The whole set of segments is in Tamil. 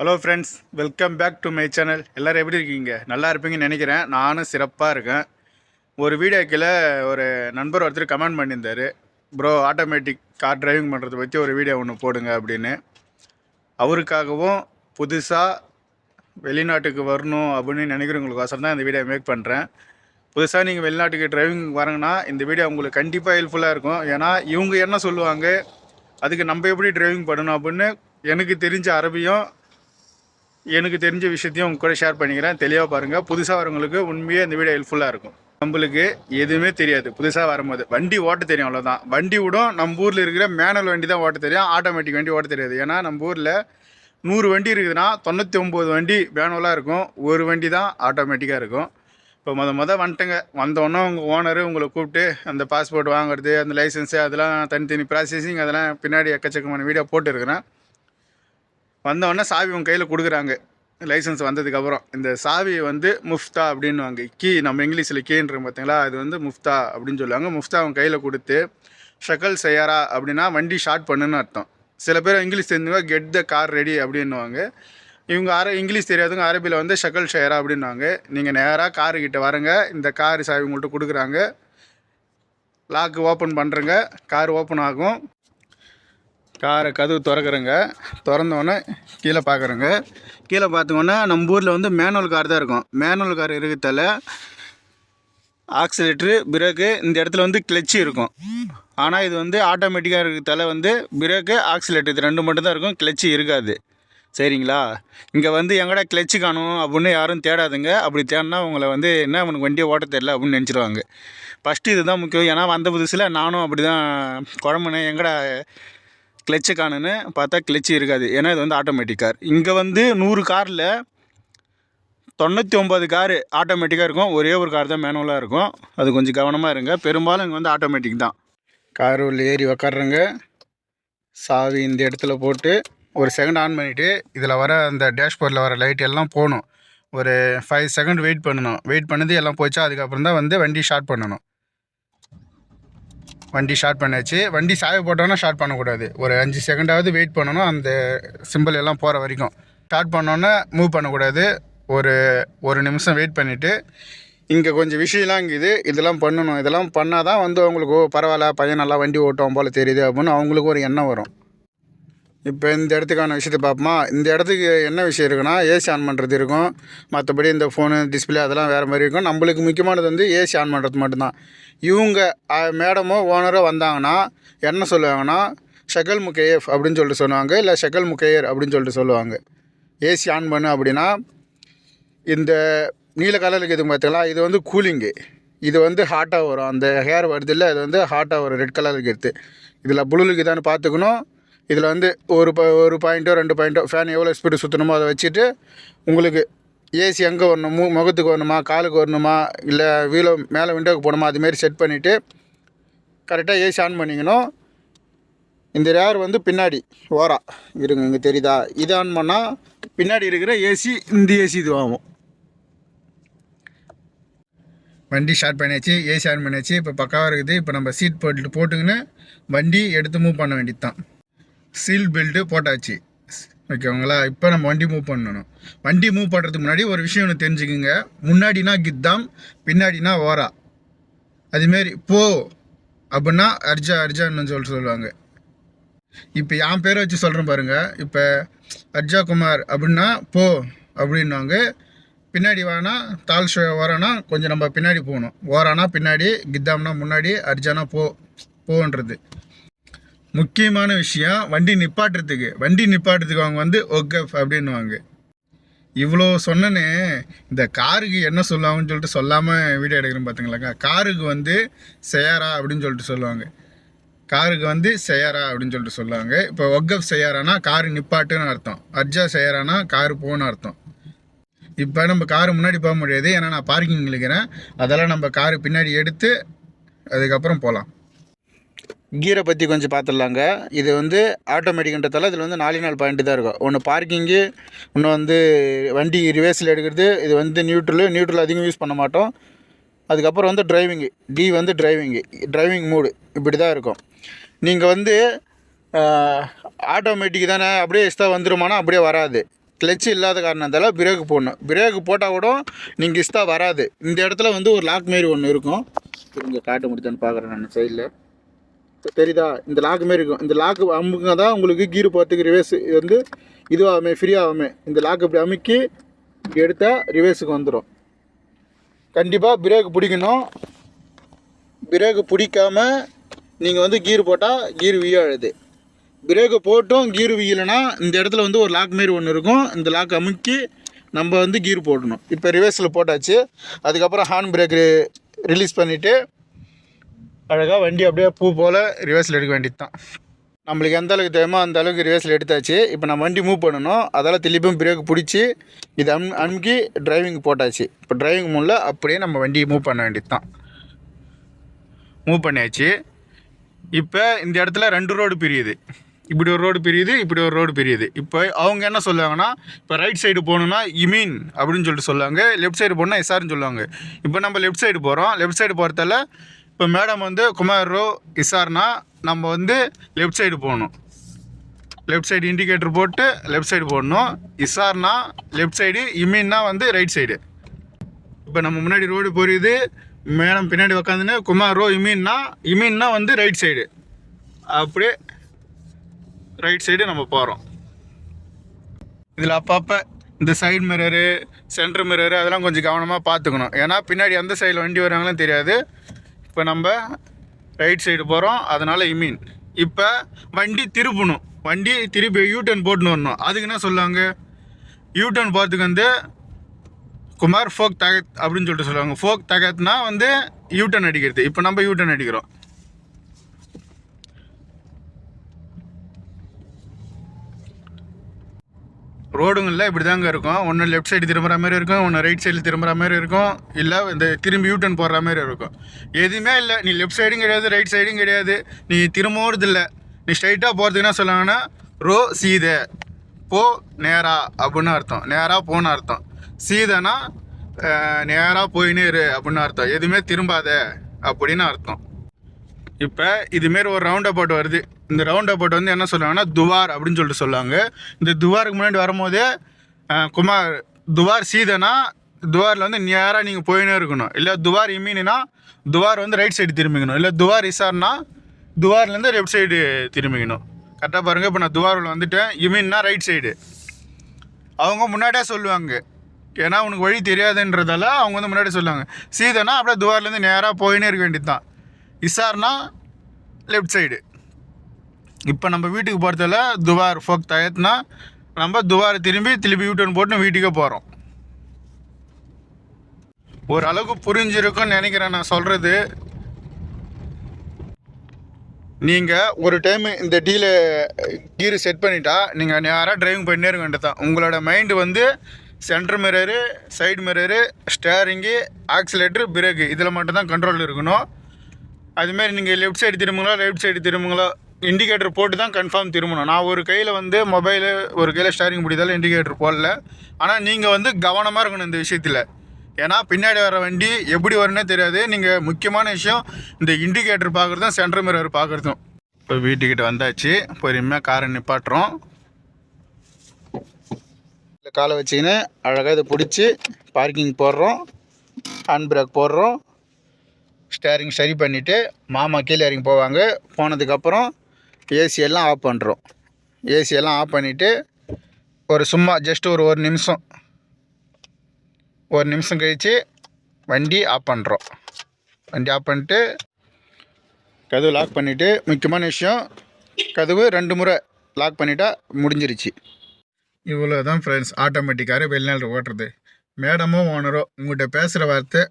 Hello friends welcome back to my channel எல்லோரும் எப்படி இருக்கீங்க? நல்லா இருப்பீங்கன்னு நினைக்கிறேன். நானும் சிறப்பாக இருக்கேன். ஒரு வீடியோக்கில் ஒரு நண்பர் ஒருத்தர் கமெண்ட் பண்ணியிருந்தார். ப்ரோ ஆட்டோமேட்டிக் கார் டிரைவிங் பண்ணுறதை பற்றி ஒரு வீடியோ ஒன்று போடுங்க அப்படின்னு. அவருக்காகவும் புதுசாக வெளிநாட்டுக்கு வரணும் அப்படின்னு நினைக்கிறவங்களுக்கோசரம் தான் இந்த வீடியோ மேக் பண்ணுறேன் புதுசாக நீங்கள் வெளிநாட்டுக்கு டிரைவிங் வரங்கன்னா இந்த வீடியோ உங்களுக்கு கண்டிப்பாக ஹெல்ப்ஃபுல்லாக இருக்கும். ஏன்னா இவங்க என்ன சொல்லுவாங்க? அதுக்கு நம்ம எப்படி டிரைவிங் பண்ணணும் அப்படின்னு எனக்கு தெரிஞ்ச அரபியும் எனக்கு தெரிஞ்ச விஷயத்தையும் உங்க கூட ஷேர் பண்ணிக்கிறேன். தெளிவாக பாருங்கள் புதுசாக வரவங்களுக்கு உண்மையே இந்த வீடியோ ஹெல்ப்ஃபுல்லாக இருக்கும். நம்மளுக்கு எதுவுமே தெரியாது. புதுசாக வரும்போது. வண்டி ஓட்ட தெரியும் அவ்வளோதான் வண்டி விடும். நம்ம ஊரில் இருக்கிற மேனுவல் வண்டி தான் ஓட்ட தெரியும். ஆட்டோமேட்டிக் வண்டி ஓட்ட தெரியாது. ஏன்னா நம்ம ஊரில் நூறு வண்டி இருக்குதுன்னா தொண்ணூற்றி ஒம்பது வண்டி மேனுவலாக இருக்கும். ஒரு வண்டி தான் ஆட்டோமேட்டிக்காக இருக்கும். இப்போ மொதல் மொதல் வந்துட்டங்க. வந்தோடனே உங்கள் ஓனரு உங்களை கூப்பிட்டு அந்த பாஸ்போர்ட் வாங்குறது அந்த லைசன்ஸு அதெல்லாம் தனித்தனி ப்ராசஸிங் அதெல்லாம் பின்னாடி எக்கச்சக்கமான வீடியோ போட்டுருக்குறேன். வந்தவொடனே சாவி உங்கள் கையில் கொடுக்குறாங்க. லைசன்ஸ் வந்ததுக்கப்புறம். இந்த சாவி வந்து முஃப்தா அப்படின்னுவாங்க. கீ நம்ம இங்கிலீஷில் கீன்ற பார்த்தீங்களா அது வந்து முஃப்தா அப்படின்னு சொல்லுவாங்க. முஃப்தா அவங்க கையில் கொடுத்து ஷக்கல் செய்யாரா அப்படின்னா வண்டி ஷார்ட் பண்ணுன்னு அர்த்தம். சில பேர் இங்கிலீஷ் தெரிஞ்சவங்க கெட் த கார் ரெடி அப்படின்னுவாங்க. இவங்க அர இங்கிலீஷ் தெரியாதவங்க அரபியில் வந்து ஷக்கல் ஷேரா அப்படின்னுவாங்க. நீங்கள் நேராக காருக்கிட்ட வரங்க. இந்த கார் சாவி உங்கள்கிட்ட கொடுக்குறாங்க. லாக்கு ஓப்பன் பண்ணுறங்க கார் ஓப்பன் ஆகும். காரை கதவு திறக்கிறேங்க. திறந்தோடனே கீழே பார்க்குறேங்க கீழே பார்த்தோன்னே நம்ம ஊரில் வந்து மேனுவல் கார் தான் இருக்கும். மேனுவல் கார் இருக்கிறதால ஆக்சிலேட்ரு பிரேக்கு இந்த இடத்துல வந்து கிளச்சு இருக்கும். ஆனால் இது வந்து ஆட்டோமேட்டிக்காக இருக்கிறதால வந்து பிரேக்கு ஆக்சிலேட்ரு இது ரெண்டு மட்டும் தான் இருக்கும். கிளச்சு இருக்காது. சரிங்களா? இங்கே வந்து எங்கடா கிளச்சு காணும் அப்படின்னு யாரும் தேடாதுங்க. அப்படி தேடினா உங்களை வந்து என்ன உனக்கு வண்டியை ஓட்ட தெரில அப்படின்னு நினச்சிருவாங்க. ஃபஸ்ட்டு இதுதான் முக்கியம். ஏன்னா வந்த புதுசில் நானும் அப்படி தான் குழம்புனேன். எங்கடா கிளச்சு காணுன்னு பார்த்தா கிளச்சு இருக்காது. ஏன்னா இது வந்து ஆட்டோமேட்டிக் கார் இங்கே வந்து நூறு காரில் தொண்ணூற்றி ஒம்பது காரு ஆட்டோமேட்டிக்காக இருக்கும். ஒரே ஒரு கார் தான் மேனுவலாக இருக்கும். அது கொஞ்சம் கவனமாக இருங்க. பெரும்பாலும் இங்கே வந்து ஆட்டோமேட்டிக் தான். கார் உள்ள ஏறி உக்காடுறங்க சாவி இந்த இடத்துல போட்டு ஒரு செகண்ட் ஆன் பண்ணிவிட்டு இதில் வர அந்த டேஷ்போர்டில் வர லைட் எல்லாம் போகணும். ஒரு ஃபைவ் செகண்ட் வெயிட் பண்ணணும். வெயிட் பண்ணது எல்லாம் போச்சா அதுக்கப்புறம் தான் வந்து வண்டி ஸ்டார்ட் பண்ணணும். வண்டி ஸ்டார்ட் பண்ணியாச்சு வண்டி சாவி போட்டோன்னா ஸ்டார்ட் பண்ணக்கூடாது. ஒரு அஞ்சு செகண்டாவது வெயிட் பண்ணணும். அந்த சிம்பிள் எல்லாம் போகிற வரைக்கும். ஸ்டார்ட் பண்ணோன்னே மூவ் பண்ணக்கூடாது. ஒரு ஒரு நிமிஷம் வெயிட் பண்ணிவிட்டு இங்கே கொஞ்சம் விஷயம்லாம் இருக்குது இதெல்லாம் பண்ணணும். இதெல்லாம் பண்ணால் தான் வந்து அவங்களுக்கு ஓ பரவாயில்ல பையன் நல்லா வண்டி ஓட்டுவோம் போல் தெரியுது அப்படின்னு அவங்களுக்கு ஒரு எண்ணம் வரும். இப்போ இந்த இடத்துக்கான விஷயத்தை பார்ப்போமா? இந்த இடத்துக்கு என்ன விஷயம் இருக்குன்னா ஏசி ஆன் பண்ணுறது இருக்கும். மற்றபடி இந்த ஃபோனு டிஸ்பிளே அதெல்லாம் வேறு மாதிரி இருக்கும். நம்மளுக்கு முக்கியமானது வந்து ஏசி ஆன் பண்ணுறது மட்டும்தான். இவங்க மேடமோ ஓனரோ வந்தாங்கன்னா என்ன சொல்லுவாங்கன்னா ஷகல் முக்கையஃப் அப்படின்னு சொல்லிட்டு சொல்லுவாங்க. இல்லை ஷக்கல் முக்கையர் அப்படின்னு சொல்லிட்டு சொல்லுவாங்க. ஏசி ஆன் பண்ணு அப்படின்னா இந்த நீல கலருக்கு இது பார்த்தீங்களா இது வந்து கூலிங்கு இது வந்து ஹாட்டாக வரும். அந்த ஹேர் வருது இல்லை இது வந்து ஹாட்டாக வரும். ரெட் கலருக்கு எடுத்து. இதில் புழுலுக்கு இதான்னு பார்த்துக்கணும். இதில் வந்து ஒரு ப ஒரு பாயிண்ட்டோ ரெண்டு பாயிண்ட்டோ ஃபேன் எவ்வளோ ஸ்பீடு சுற்றணுமோ அதை வச்சுட்டு உங்களுக்கு ஏசி எங்கே வரணும் மு முகத்துக்கு வரணுமா காலுக்கு வரணுமா இல்லை வீலோ மேலே விண்டோவுக்கு போகணுமா அதுமாரி செட் பண்ணிவிட்டு கரெக்டாக ஏசி ஆன் பண்ணிக்கணும். இந்த ரேர் வந்து பின்னாடி ஓரா. இருங்க இங்கே தெரியுதா? இது ஆன் பண்ணால் பின்னாடி இருக்கிற ஏசி இந்த ஏசி இது ஆகும். வண்டி ஸ்டார்ட் பண்ணியாச்சு ஏசி ஆன் பண்ணியாச்சு. இப்போ பக்காவாக இருக்குது. இப்போ நம்ம சீட் போட்டு போட்டுக்கின்னு வண்டி எடுத்து மூவ் பண்ண வேண்டியது தான் சீல் பெல்ட்டு போட்டாச்சு. ஓகேங்களா? இப்போ நம்ம வண்டி மூவ் பண்ணணும். வண்டி மூவ் பண்ணுறதுக்கு முன்னாடி ஒரு விஷயம் ஒன்று தெரிஞ்சுக்குங்க. முன்னாடினா கித்தாம் பின்னாடினா ஓரா அதுமாரி போ அப்படின்னா அர்ஜா அர்ஜான்னு சொல்லி சொல்லுவாங்க. இப்போ என் பேரை வச்சு சொல்கிறேன் பாருங்கள் இப்போ அர்ஜா குமார் அப்படின்னா போ அப்படின்னாங்க. பின்னாடி வானா தால் ஷோ ஓரானா கொஞ்சம் நம்ம பின்னாடி போகணும். ஓரானா பின்னாடி கித்தாம்னா முன்னாடி அர்ஜானா போ போன்றது. முக்கியமான விஷயம் வண்டி நிப்பாட்டுறதுக்கு. வண்டி நிப்பாட்டுறதுக்கு அவங்க வந்து ஒகஃப் அப்படின்னுவாங்க. இவ்வளோ சொன்னனே இந்த காருக்கு என்ன சொல்லுவாங்கன்னு சொல்லிட்டு சொல்லாமல் வீடியோ எடுக்கிறேன் பார்த்துங்களாக்கா காருக்கு வந்து செய்யாரா? அப்படின்னு சொல்லிட்டு சொல்லுவாங்க. காருக்கு வந்து செய்யாரா? அப்படின்னு சொல்லிட்டு சொல்லுவாங்க. இப்போ ஒக்கப் செய்யாரானா? காரு நிப்பாட்டுன்னு அர்த்தம். அர்ஜா செய்யாரானா? காரு போன்னு அர்த்தம். இப்போ நம்ம காரு முன்னாடி போக முடியாது. ஏன்னா நான் பார்க்கிங் இருக்கிறேன். அதெல்லாம் நம்ம காரு பின்னாடி எடுத்து அதுக்கப்புறம் போகலாம். கீரை பற்றி கொஞ்சம் பார்த்துடலாங்க இது வந்து ஆட்டோமேட்டிக்ன்றதால இதில் வந்து நாலு நாலு பாயிண்ட் தான் இருக்கும். ஒன்று பார்க்கிங்கு இன்னும் வந்து வண்டி ரிவேஸில் எடுக்கிறது இது வந்து நியூட்ரலு நியூட்ரல் அதிகம் யூஸ் பண்ண மாட்டோம். அதுக்கப்புறம் வந்து டிரைவிங்கு டி வந்து டிரைவிங்கு டிரைவிங் மூடு இப்படி தான் இருக்கும். நீங்கள் வந்து ஆட்டோமேட்டிக் தானே அப்படியே இஸ்தா வந்துருமானா அப்படியே வராது. கிளச்சு இல்லாத காரணத்தால் பிரேக் போடணும். பிரேக் போட்டால் கூட நீங்கள் இஸ்தா வராது. இந்த இடத்துல வந்து ஒரு லாக் மாரி ஒன்று இருக்கும். இங்கே காட்ட முடியுதான்னு பார்க்குறேன் நான் சைடில் தெரியுதா? இந்த லாக் மாரி இருக்கும். இந்த லாக்கு அமுக்குங்க தான் உங்களுக்கு கீர் போகிறதுக்கு ரிவேர்ஸ் வந்து இதுவாகுமே ஃப்ரீயாகுமே இந்த லாக் இப்படி அமுக்கி எடுத்தால் ரிவேஸுக்கு வந்துடும் கண்டிப்பாக பிரேக் பிடிக்கணும். பிரேக்கு பிடிக்காமல் நீங்கள் வந்து கீர் போட்டால் கீர் வீழாது. பிரேக்கு போட்டும் கீர் வீயலைன்னா இந்த இடத்துல வந்து ஒரு லாக் மாரி ஒன்று இருக்கும். இந்த லாக் அமுக்கி நம்ம வந்து கீர் போடணும். இப்போ ரிவர்ஸில் போட்டாச்சு. அதுக்கப்புறம் ஹேண்ட் பிரேக்கு ரிலீஸ் பண்ணிவிட்டு அழகாக வண்டி அப்படியே பூ போல் ரிவர்ஸில் எடுக்க வேண்டியது தான் நம்மளுக்கு எந்த அளவுக்கு தேவையோ அந்த அளவுக்கு ரிவர்ஸில் எடுத்தாச்சு. இப்போ நம்ம வண்டி மூவ் பண்ணணும். அதால் திருப்பியும் பிரேக் பிடிச்சி இது அம் அமுக்கி டிரைவிங் போட்டாச்சு. இப்போ டிரைவிங் மூலில் அப்படியே நம்ம வண்டியை மூவ் பண்ண வேண்டியது தான் மூவ் பண்ணியாச்சு. இப்போ இந்த இடத்துல ரெண்டு ரோடு பிரியுது. இப்படி ஒரு ரோடு பிரியுது இப்படி ஒரு ரோடு பிரியுது. இப்போ அவங்க என்ன சொல்லுவாங்கன்னா இப்போ ரைட் சைடு போகணுன்னா இமீன் அப்படின்னு சொல்லிட்டு சொல்லுவாங்க. லெஃப்ட் சைடு போனால் எஸ்ஆர்னு சொல்லுவாங்க. இப்போ நம்ம லெஃப்ட் சைடு போகிறோம் லெஃப்ட் சைடு போகிறதால இப்போ மேடம் வந்து குமார் ரோ இசார்னா நம்ம வந்து லெஃப்ட் சைடு போகணும். லெஃப்ட் சைடு இண்டிகேட்டர் போட்டு லெஃப்ட் சைடு போடணும். இசார்னா லெஃப்ட் சைடு இமீன்னா வந்து ரைட் சைடு இப்போ நம்ம முன்னாடி ரோடு புரியுது மேடம் பின்னாடி உக்காந்துன்னு குமார் ரோ இமீன்னா இமீன்னா வந்து ரைட் சைடு அப்படியே ரைட் சைடு நம்ம போகிறோம் இதில் அப்பப்போ இந்த சைடு மிரரு சென்டர் மிரரு அதெல்லாம் கொஞ்சம் கவனமாக பார்த்துக்கணும். ஏன்னா பின்னாடி எந்த சைடில் வண்டி வராங்களும் தெரியாது. இப்போ நம்ம ரைட் சைடு போகிறோம் அதனால் இமீன் இப்போ வண்டி திருப்பணும். வண்டி திருப்பி யூ போட்டுன்னு வரணும். அதுக்கு என்ன சொல்லுவாங்க? யூ போகிறதுக்கு வந்து குமார் ஃபோக் தகத் அப்படின்னு சொல்லிட்டு சொல்லுவாங்க. ஃபோக் தகத்னா வந்து யூ அடிக்கிறது. இப்போ நம்ம யூ அடிக்கிறோம். ரோடுங்களில் இப்படி தாங்க இருக்கும். ஒன்று லெஃப்ட் சைடு திரும்புற மாதிரி இருக்கும் ஒன்று ரைட் சைடில் திரும்புற மாதிரி இருக்கும். இல்லை இந்த திரும்பி யூட்டன் போடுற மாதிரி இருக்கும். எதுவுமே இல்லை. நீ லெஃப்ட் சைடும் கிடையாது ரைட் சைடும் கிடையாது. நீ திரும்புறது இல்லை. நீ ஸ்ட்ரைட்டாக போகிறதுக்கு என்ன ரோ சீதை. போ நேரா அப்படின்னு அர்த்தம். நேராக போன்னு அர்த்தம். சீதைனா நேராக போயினே இரு அப்படின்னு அர்த்தம். எதுவுமே திரும்பாத அப்படின்னு அர்த்தம். இப்போ இதுமாரி ஒரு ரவுண்ட் அபவுட் வருது. இந்த ரவுண்ட் அபவுட் வந்து என்ன சொல்லுவாங்கன்னா துவார் அப்படின்னு சொல்லிட்டு சொல்லுவாங்க. இந்த துவாருக்கு முன்னாடி வரும்போதே குமார் துவார் சீதனா துவாரில் வந்து நேராக நீங்கள் போயினே இருக்கணும். இல்லை துவார் இமீனா துவார் வந்து ரைட் சைடு திரும்பிக்கணும். இல்லை துவார் இசார்னா துவார்லேருந்து லெஃப்ட் சைடு திரும்பிக்கணும். கரெக்டாக பாருங்கள் இப்போ நான் துவாரில் வந்துட்டேன். இமீன்னா ரைட் சைடு அவங்க முன்னாடியே சொல்லுவாங்க. ஏன்னா உனக்கு வழி தெரியாதுன்றதால அவங்க வந்து முன்னாடியே சொல்லுவாங்க. சீதனா அப்படியே துவார்லேருந்து நேராக போயினே இருக்க வேண்டியது தான் இசார்னா லெஃப்ட் சைடு இப்போ நம்ம வீட்டுக்கு போகிறதால துவார் ஃபோக் தயத்னா நம்ம துவாரை திரும்பி திருப்பி யூட்டர்ன் போட்டு வீட்டுக்கே போகிறோம் ஓரளவுக்கு புரிஞ்சிருக்கும்னு நினைக்கிறேன் நான் சொல்கிறது நீங்கள் ஒரு டைம் இந்த டீல கீர் செட் பண்ணிட்டா நீங்கள் நேராக டிரைவிங் பண்ணிட்டே இருக்க வேண்டியது தான் உங்களோட மைண்டு வந்து centre mirror side mirror steering accelerator brake இதில் மட்டும்தான் கண்ட்ரோல் இருக்கணும். அதுமாரி நீங்கள் லெஃப்ட் சைடு திரும்புங்களா ரைட் சைடு திரும்புங்களா இண்டிகேட்டர் போட்டு தான் கன்ஃபார்ம் திரும்பணும். நான் ஒரு கையில் வந்து மொபைலு ஒரு கையில் ஸ்டேரிங் பிடித்தாலும் இண்டிகேட்டர் போடல. ஆனால் நீங்கள் வந்து கவனமாக இருக்கணும் இந்த விஷயத்தில். ஏன்னா பின்னாடி வர வண்டி எப்படி வரும்னே தெரியாது. நீங்கள் முக்கியமான விஷயம் இந்த இண்டிகேட்டர் பார்க்குறதும் சென்டர் மிரர் பார்க்குறதும் இப்போ வீட்டுக்கிட்ட வந்தாச்சு. பொறுமையாக காரை நிப்பாட்டுறோம். காலை வச்சுக்கின்னு அழகாக இதை பிடிச்சி பார்க்கிங் போடுறோம். ஹேண்ட் பிரேக் போடுறோம். ஸ்டேரிங் சரி பண்ணிவிட்டு மாமா கீழே இறங்கி போவாங்க. போனதுக்கப்புறம் ஏசி எல்லாம் ஆஃப் பண்ணுறோம் ஏசி எல்லாம் ஆஃப் பண்ணிவிட்டு ஒரு சும்மா ஜஸ்ட் ஒரு ஒரு நிமிஷம். ஒரு நிமிஷம் கழித்து வண்டி ஆஃப் பண்ணுறோம் வண்டி ஆஃப் பண்ணிட்டு கதவு லாக் பண்ணிவிட்டு முக்கியமான விஷயம் கதவு ரெண்டு முறை லாக் பண்ணிட்டா முடிஞ்சிருச்சு. இவ்வளோ தான் ஃப்ரெண்ட்ஸ் ஆட்டோமேட்டிக்காக வெளிநாடு ஓட்டுறது. மேடமோ ஓனரோ உங்கள்கிட்ட பேசுகிற வார்த்தை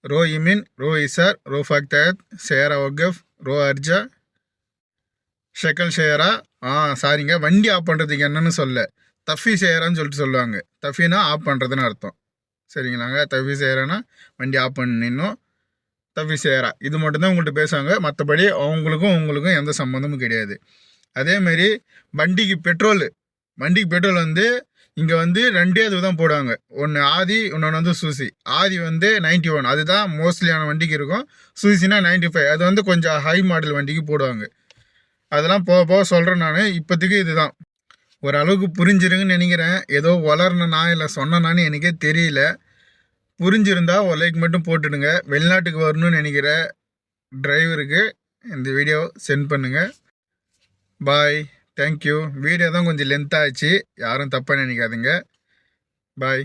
ரோ இமின் ரோ இசார் ரோ ஃபக்தயத் சேரா ஒகஃப் ரோ அர்ஜா ஷெக்கல் ஷேரா ஆ சாரிங்க. வண்டி ஆஃப் பண்ணுறதுக்கு என்னன்னு சொல்ல தஃபி ஷேரான்னு சொல்லிட்டு சொல்லுவாங்க. தஃபினா ஆஃப் பண்ணுறதுன்னு அர்த்தம். சரிங்களாங்க? தஃபி ஷேரானா வண்டி ஆஃப் பண்ணினோம் தஃபி ஷேரா இது மட்டும்தான் உங்கள்கிட்ட பேசுவாங்க. மற்றபடி அவங்களுக்கும் உங்களுக்கும் எந்த சம்மந்தமும் கிடையாது. அதேமாரி வண்டிக்கு பெட்ரோல் வண்டிக்கு பெட்ரோல் வந்து இங்கே வந்து ரெண்டே இது தான் போடுவாங்க. ஒன்று ஆதி இன்னொன்று வந்து சூசி. ஆதி வந்து 91 ஒன் அதுதான் மோஸ்ட்லியான வண்டிக்கு இருக்கும். சூசினா 95 ஃபைவ் அது வந்து கொஞ்சம் ஹை மாடல் வண்டிக்கு போடுவாங்க. அதெல்லாம் போக போக சொல்கிறேன் நான். இப்போதைக்கு இதுதான். ஓரளவுக்கு புரிஞ்சிருங்கன்னு நினைக்கிறேன். ஏதோ வளரணும்னா இல்லை சொன்னனான்னு எனக்கே தெரியல. புரிஞ்சிருந்தா ஒரு லைக் மட்டும் போட்டுடுங்க. வெளிநாட்டுக்கு வரணும்னு நினைக்கிற டிரைவருக்கு இந்த வீடியோ சென்ட் பண்ணுங்கள் பாய் தேங்க்யூ வீடியோ தான் கொஞ்சம் லென்த்தாச்சு யாரும் தப்பாக நினைக்காதுங்க. பாய்